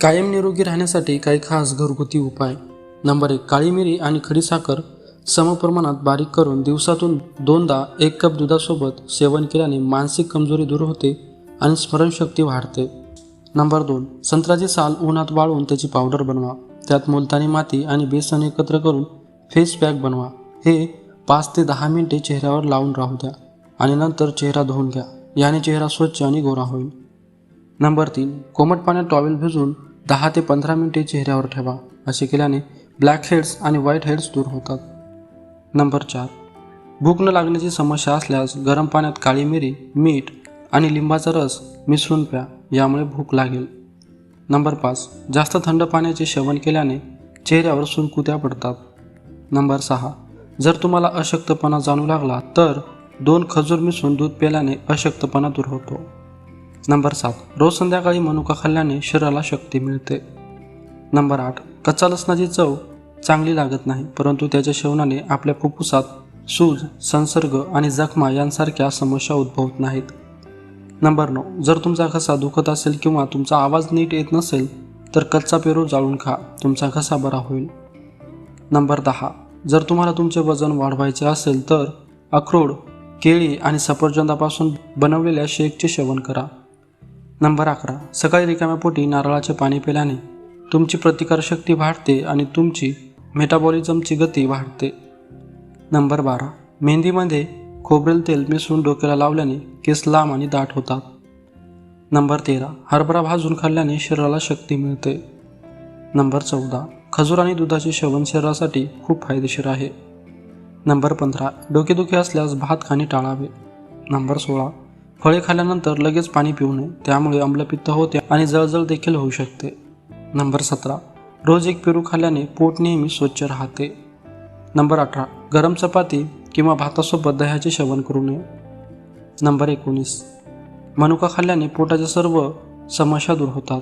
कायम निरोगी राहण्यासाठी काही खास घरगुती उपाय. नंबर एक काळी मिरी आणि खडीसाखर समप्रमाणात बारीक करून दिवसातून दोनदा एक कप दुधासोबत सेवन केल्याने मानसिक कमजोरी दूर होते आणि स्मरणशक्ती वाढते. नंबर दोन संत्र्याची साल उन्हात वाळवून त्याची पावडर बनवा. त्यात मुलतानी माती आणि बेसन एकत्र करून फेस पॅक बनवा. हे पाच ते दहा मिनिटे चेहऱ्यावर लावून राहू द्या आणि नंतर चेहरा धुवून घ्या. याने चेहरा स्वच्छ आणि गोरा होईल. नंबर तीन कोमट पाण्यात टॉवेल भिजवून दहा ते पंधरा मिनिटे चेहऱ्यावर ठेवा. असे केल्याने ब्लॅक हेड्स आणि व्हाईट हेड्स दूर होतात. नंबर चार. भूक न लागण्याची समस्या असल्यास गरम पाण्यात काळी मिरी मीठ आणि लिंबाचा रस मिसळून प्या. यामुळे भूक लागेल. नंबर पाच. जास्त थंड पाण्याचे सेवन केल्याने चेहऱ्यावर सुरकुत्या पडतात. नंबर सहा. जर तुम्हाला अशक्तपणा जाणू लागला तर दोन खजूर मिसळून दूध प्यायल्याने अशक्तपणा दूर होतो. नंबर सात. रोज संध्याकाळी मनुका खाल्ल्याने शरीराला शक्ती मिळते. नंबर आठ. कच्चा लसणाची चव चांगली लागत नाही परंतु त्याच्या सेवनाने आपल्या फुफ्फुसात सूज संसर्ग आणि जखमा यांसारख्या समस्या उद्भवत नाहीत. नंबर नऊ. जर तुमचा घसा दुखत असेल किंवा तुमचा आवाज नीट येत नसेल तर कच्चा पेरू जाळून खा. तुमचा घसा बरा होईल. नंबर दहा. जर तुम्हाला तुमचे वजन वाढवायचे असेल तर अक्रोड केळी आणि सफरचंदापासून बनवलेल्या शेकचे सेवन करा. नंबर अकरा. सकाळी रिकाम्या पोटी नारळाचे पाणी पिल्याने तुमची प्रतिकारशक्ती वाढते आणि तुमची मेटाबॉलिझमची गती वाढते. नंबर बारा. मेहंदीमध्ये खोबरेल तेल मिसळून डोक्याला लावल्याने केस लांब आणि दाट होतात. नंबर तेरा. हरभरा भाजून खाल्ल्याने शरीराला शक्ती मिळते. नंबर चौदा. खजूर आणि दुधाचे सेवन शरीरासाठी खूप फायदेशीर आहे. नंबर पंधरा. डोकेदुखी असल्यास भात खाणे टाळावे. नंबर सोळा. फळे खाल्ल्यानंतर लगेच पाणी पिऊ नये त्यामुळे अम्लपित्त होते आणि जळजळ देखील होऊ शकते. नंबर सतरा. रोज एक पेरू खाल्ल्याने पोट नेहमी स्वच्छ राहते. नंबर अठरा. गरम चपाती किंवा भातासोबत दह्याचे सेवन करू नये. नंबर एकोणीस. मनुका खाल्ल्याने पोटाच्या सर्व समस्या दूर होतात.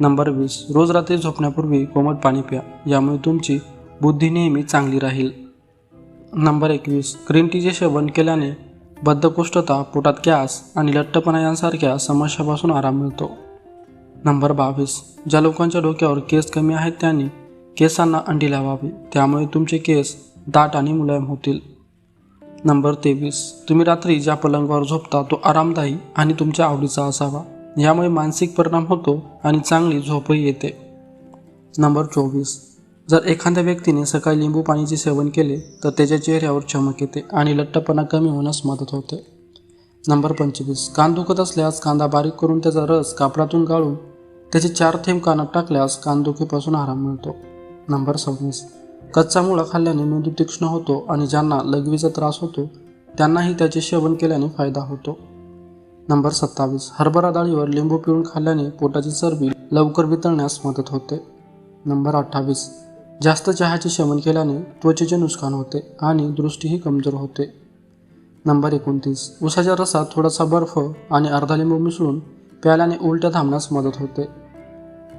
नंबर वीस. रोज रात्री झोपण्यापूर्वी कोमट पाणी प्या यामुळे तुमची बुद्धी नेहमी चांगली राहील. नंबर एकवीस. ग्रीन टीचे सेवन केल्याने बद्धकोष्ठता पोटात गॅस आणि लठ्ठपणा यांसारख्या समस्यापासून आराम मिळतो. नंबर बावीस. ज्या लोकांच्या डोक्यावर केस कमी आहेत त्यांनी केसांना अंडी लावावी. त्यामुळे तुमचे केस दाट आणि मुलायम होतील. नंबर तेवीस. तुम्ही रात्री ज्या पलंगावर झोपता तो आरामदायी आणि तुमच्या आवडीचा असावा. यामुळे मानसिक परिणाम होतो आणि चांगली झोपही येते. नंबर चोवीस. जर एखाद्या व्यक्तीने सकाळी लिंबू पाणीचे सेवन केले तर त्याच्या चेहऱ्यावर चमक येते आणि लठ्ठपणा कमी होण्यास मदत होते. नंबर पंचवीस. कान दुखत असल्यास कांदा बारीक करून त्याचा रस कापडातून गाळून त्याचे चार थेंब कानात टाकल्यास कानदुखीपासून आराम मिळतो. नंबर सव्वीस. कच्चा मुळा खाल्ल्याने मेंदू तीक्ष्ण होतो आणि ज्यांना लघवीचा त्रास होतो त्यांनाही त्याचे सेवन केल्याने फायदा होतो. नंबर सत्तावीस. हरभरा डाळीवर लिंबू पिळून खाल्ल्याने पोटाची चरबी लवकर वितळण्यास मदत होते. नंबर अठ्ठावीस. जास्त चहाचे सेवन केल्याने त्वचेचे नुकसान होते आणि दृष्टीही कमजोर होते. नंबर एकोणतीस. उसाच्या रसात थोडासा बर्फ आणि अर्धा लिंबू मिसळून प्यायल्याने उलट्या थांबण्यास मदत होते.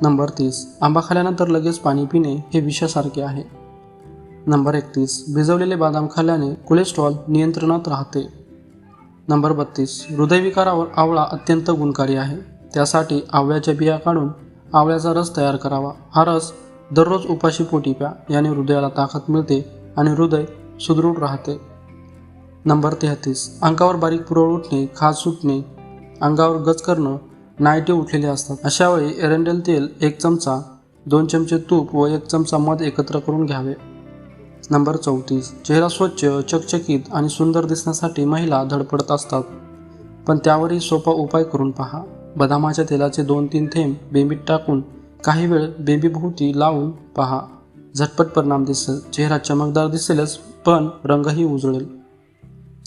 नंबर तीस. आंबा खाल्ल्यानंतर लगेच पाणी पिणे हे विषासारखे आहे. नंबर एकतीस. भिजवलेले बदाम खाल्ल्याने कोलेस्ट्रॉल नियंत्रणात राहते. नंबर बत्तीस. हृदयविकारावर आवळा अत्यंत गुणकारी आहे. त्यासाठी आवळ्याच्या बिया काढून आवळ्याचा रस तयार करावा. हा रस दररोज उपाशी पोटी प्या याने हृदयाला ताकद मिळते आणि हृदय सुदृढ राहते. नंबर तेहतीस. अंगावर बारीक पुरळ उठणे खाज सुटणे अंगावर गच करणं नायटे उठलेले असतात. अशा वेळी एरंडेल तेल एक चमचा दोन चमचे तूप व एक चमचा मध एकत्र करून घ्यावे. नंबर चौतीस. चेहरा स्वच्छ चकचकीत आणि सुंदर दिसण्यासाठी महिला धडपडत असतात. पण त्यावरही सोपा उपाय करून पहा. बदामाच्या तेलाचे दोन तीन थेंब बेंबीत टाकून काही वेळ बेबीभोवती लावून पहा. झटपट परिणाम दिसेल. चेहरा चमकदार दिसेलच पण रंगही उजळेल.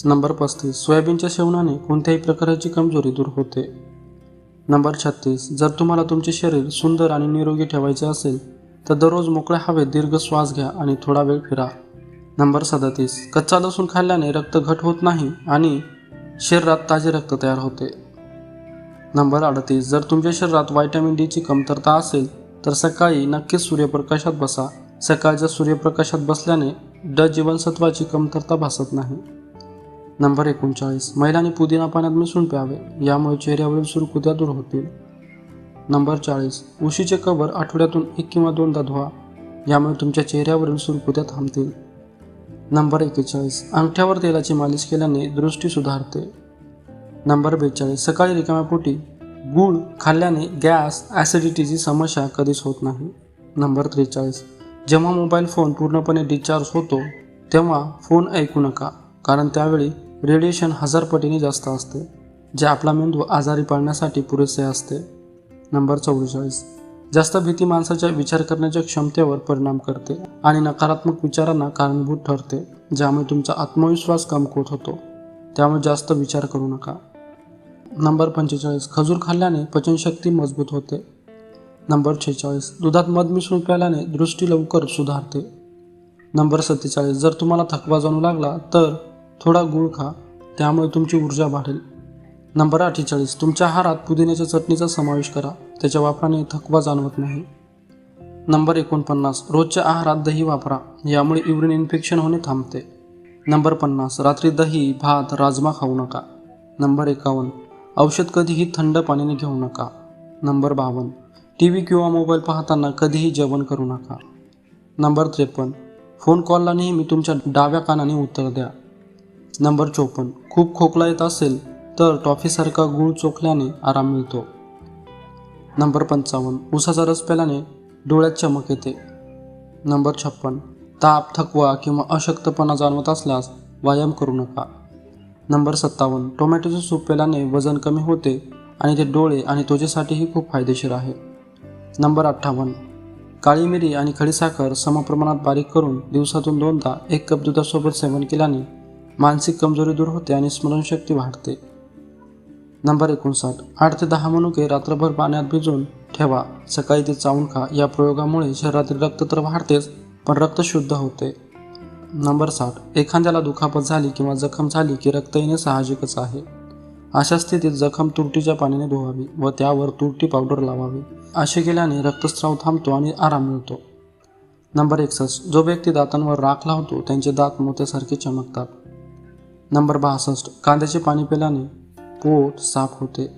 नंबर पस्तीस. सोयाबीनच्या सेवनाने कोणत्याही प्रकारची कमजोरी दूर होते. नंबर छत्तीस. जर तुम्हाला तुमचे शरीर सुंदर आणि निरोगी ठेवायचे असेल तर दररोज मोकळ्या हवेत दीर्घ श्वास घ्या आणि थोडा वेळ फिरा. नंबर सदतीस. कच्चा लसूण खाल्ल्याने रक्त घट होत नाही आणि शरीरात ताजे रक्त तयार होते. नंबर अडतीस. जर तुमच्या शरीरात व्हायटॅमिन डीची कमतरता असेल तर सकाळी नक्कीच सूर्यप्रकाशात बसा. सकाळच्या सूर्यप्रकाशात बसल्याने ड जीवनसत्वाची कमतरता भासत नाही. नंबर एकोणचाळीस. महिलांनी पुदिना पाण्यात मिसळून प्यावे यामुळे चेहऱ्यावरील सुरकुत्या दूर होतील. नंबर चाळीस. उशीचे कवर आठवड्यातून एक किंवा दोनदा धुवा यामुळे तुमच्या चेहऱ्यावरील सुरकुत्या थांबतील. नंबर एकेचाळीस अंगठ्यावर तेलाची मालिश केल्याने दृष्टी सुधारते. नंबर बेचाळीस. सकाळी रिकाम्या पोटी गूळ खाल्ल्याने गॅस ॲसिडिटीची समस्या कधीच होत नाही. नंबर त्रेचाळीस. जेव्हा मोबाईल फोन पूर्णपणे डिस्चार्ज होतो तेव्हा फोन ऐकू नका कारण त्यावेळी रेडिएशन हजार पटीने जास्त असते जे आपला मेंदू आजारी पाडण्यासाठी पुरेसे असते. नंबर चौवेचाळीस. जास्त भीती माणसाच्या विचार करण्याच्या क्षमतेवर परिणाम करते आणि नकारात्मक विचारांना कारणीभूत ठरते ज्यामुळे तुमचा आत्मविश्वास कमकुवत होतो. त्यामुळे जास्त विचार करू नका. नंबर पंचेचाळीस. खजूर खाल्ल्याने पचनशक्ती मजबूत होते. नंबर छेचाळीस. दुधात मध मिसळून प्यायल्याने दृष्टी लवकर सुधारते. नंबर सत्तेचाळीस. जर तुम्हाला थकवा जाणू लागला तर थोडा गुळ खा. त्यामुळे तुमची ऊर्जा वाढेल. नंबर अठ्ठेचाळीस. तुमच्या आहारात पुदिन्याच्या चटणीचा समावेश करा. त्याच्या वापराने थकवा जाणवत नाही. नंबर एकोणपन्नास. रोजच्या आहारात दही वापरा. यामुळे युरिन इन्फेक्शन होणे थांबते. नंबर पन्नास. रात्री दही भात राजमा खाऊ नका. नंबर एकावन्न. औषध कधीही थंड पाण्याने घेऊ नका. नंबर बावन्न टी व्ही किंवा मोबाईल पाहताना कधीही जेवण करू नका. नंबर त्रेपन्न. फोन कॉलला नेहमी तुमच्या डाव्या कानाने उत्तर द्या. नंबर चोपन्न. खूप खोकला येत असेल तर टॉफीसारखा गूळ चोखल्याने आराम मिळतो. नंबर पंचावन्न. उसाचा रस प्याल्याने डोळ्यात चमक येते. नंबर छप्पन. ताप थकवा किंवा अशक्तपणा जाणवत असल्यास व्यायाम करू नका. नंबर सत्तावन्न. टोमॅटोचे सूप प्याल्याने वजन कमी होते आणि ते डोळे आणि त्वचेसाठीही खूप फायदेशीर आहे. नंबर अठ्ठावन्न. काळी मिरी आणि खडीसाखर समप्रमाणात बारीक करून दिवसातून दोनदा एक कप दुधासोबत सेवन केल्याने मानसिक कमजोरी दूर होते आणि स्मरणशक्ती वाढते. नंबर एकोणसाठ. आठ ते दहा मनुके रात्रभर पाण्यात भिजून ठेवा. सकाळी ते चावून खा. या प्रयोगामुळे शरीरातील रक्त तर वाढतेच पण रक्त शुद्ध होते. नंबर साठ. एखाद्याला दुखापत झाली किंवा जखम झाली की रक्त येणे साहजिकच आहे. अशा स्थितीत जखम तुरटीच्या पाण्याने धुवावी व त्यावर तुरटी पावडर लावावी. असे केल्याने रक्तस्राव थांबतो आणि आराम मिळतो. नंबर एकसष्ट. जो व्यक्ती दातांवर राख लावतो त्यांचे दात मोत्यासारखे चमकतात. नंबर बासष्ट. कांद्याचे पाणी पिल्याने पोट साफ होते.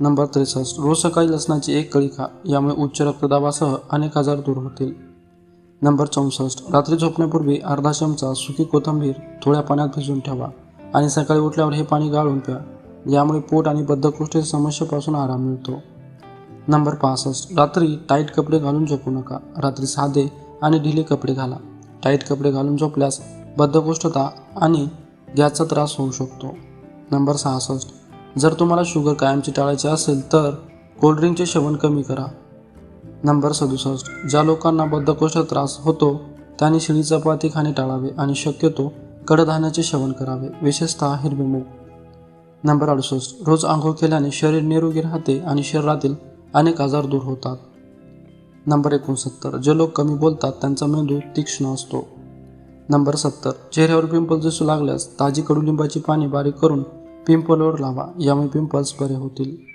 नंबर त्रेसष्ट. रोज सकाळी लसणाची एक कळी खा. यामुळे उच्च रक्तदाबासह अनेक आजार दूर होतील. नंबर चौसष्ट. रात्री झोपण्यापूर्वी अर्धा चमचा सुकी कोथिंबीर थोड्या पाण्यात भिजवून ठेवा आणि सकाळी उठल्यावर हे पाणी गाळून प्या. यामुळे पोट आणि बद्धकोष्ठीच्या समस्येपासून आराम मिळतो. नंबर पासष्ट. रात्री टाईट कपडे घालून झोपू नका. रात्री साधे आणि ढिले कपडे घाला. टाईट कपडे घालून झोपल्यास बद्धकोष्ठता आणि गॅसचा त्रास होऊ शकतो. नंबर सहासष्ट. जर तुम्हाला शुगर कायमची टाळायची असेल तर कोल्ड्रिंकचे सेवन कमी करा. नंबर सदुसष्ट. ज्या लोकांना बद्धकोष्ठ त्रास होतो त्यांनी शिळी चपाती खाणे टाळावे आणि शक्यतो कडधान्याचे सेवन करावे विशेषतः हिरवे मूग. नंबर अडुसष्ट. रोज आंघोळ केल्याने शरीर निरोगी राहते आणि शरीरातील अनेक आजार दूर होतात. नंबर एकोणसत्तर. जे लोक कमी बोलतात त्यांचा मेंदू तीक्ष्ण असतो. नंबर सत्तर. चेहऱ्यावर पिंपल्स दिसू लागल्यास ताजी कडुलिंबाची पाने बारीक करून पिंपलवर लावा यामुळे पिंपल्स बरे होतील.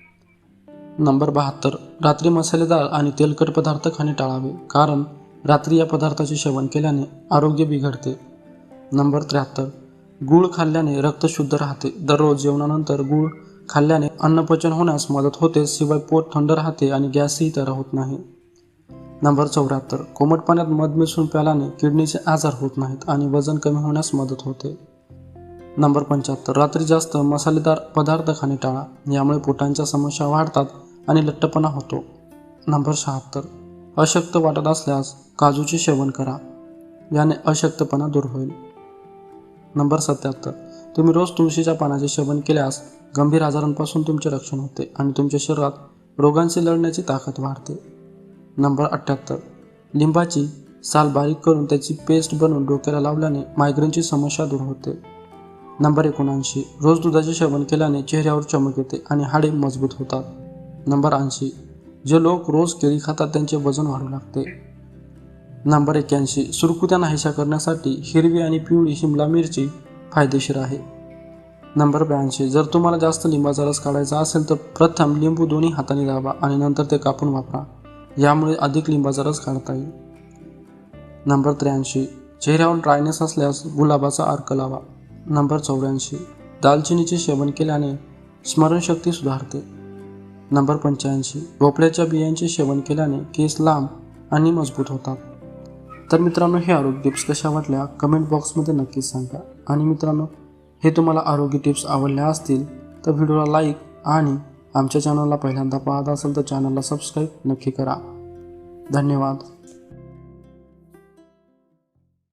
नंबर बहात्तर रात्री मसालेदार आणि तेलकट पदार्थ खाणे टाळावे कारण रात्री या पदार्थाचे सेवन केल्याने आरोग्य बिघडते. नंबर त्र्याहत्तर गूळ खाल्ल्याने रक्त शुद्ध राहते. दररोज जेवणानंतर गूळ खाल्ल्याने अन्नपचन होण्यास मदत होते शिवाय पोट थंड राहते आणि गॅसही तयार होत नाही. नंबर चौऱ्याहत्तर कोमट पाण्यात मध मिसळून प्याल्याने किडनीचे आजार होत नाहीत आणि वजन कमी होण्यास मदत होते. नंबर पंच्याहत्तर. रात्री जास्त मसालेदार पदार्थ खाणे टाळा. यामुळे पोटांच्या समस्या वाढतात आणि लठ्ठपणा होतो. नंबर शहात्तर. अशक्त वाटत असल्यास काजूचे सेवन करा. याने अशक्तपणा दूर होईल. नंबर सत्याहत्तर. तुम्ही रोज तुळशीच्या पानाचे सेवन केल्यास गंभीर आजारांपासून तुमचे रक्षण होते आणि तुमच्या शरीरात रोगांशी लढण्याची ताकद वाढते. नंबर अठ्ठ्याहत्तर लिंबाची साल बारीक करून त्याची पेस्ट बनवून डोक्याला लावल्याने मायग्रेनची समस्या दूर होते. नंबर एकोणऐंशी. रोज दुधाचे सेवन केल्याने चेहऱ्यावर चमक येते आणि हाडे मजबूत होतात. नंबर ऐंशी. जे लोक रोज केळी खातात त्यांचे वजन वाढू लागते. नंबर एक्क्याऐंशी. सुरकुत्या नाहीशा करण्यासाठी हिरवी आणि पिवळी शिमला मिरची फायदेशीर आहे. नंबर ब्याऐंशी. जर तुम्हाला जास्त लिंबाचा रस काढायचा असेल तर प्रथम लिंबू दोन्ही हाताने दाबा आणि नंतर ते कापून वापरा. यामुळे अधिक लिंबाचा रस काढता येईल. नंबर त्र्याऐंशी. चेहऱ्यावर ड्रायनेस असल्यास गुलाबाचा अर्क लावा. नंबर चौऱ्याऐंशी. दालचिनीचे सेवन केल्याने स्मरणशक्ती सुधारते. नंबर पंच्याऐंशी. भोपळ्याच्या बियांचे सेवन केल्याने केस लांब आणि मजबूत होतात. तर मित्रांनो हे आरोग्य टिप्स कशा वाटल्या? कमेंट बॉक्समध्ये नक्कीच सांगा. आणि मित्रांनो हे तुम्हाला आरोग्य टिप्स आवडल्या असतील तर व्हिडिओला लाईक आणि आमच्या चॅनलला पहिल्यांदा पाहत असेल तर चॅनलला सबस्क्राईब नक्की करा. धन्यवाद.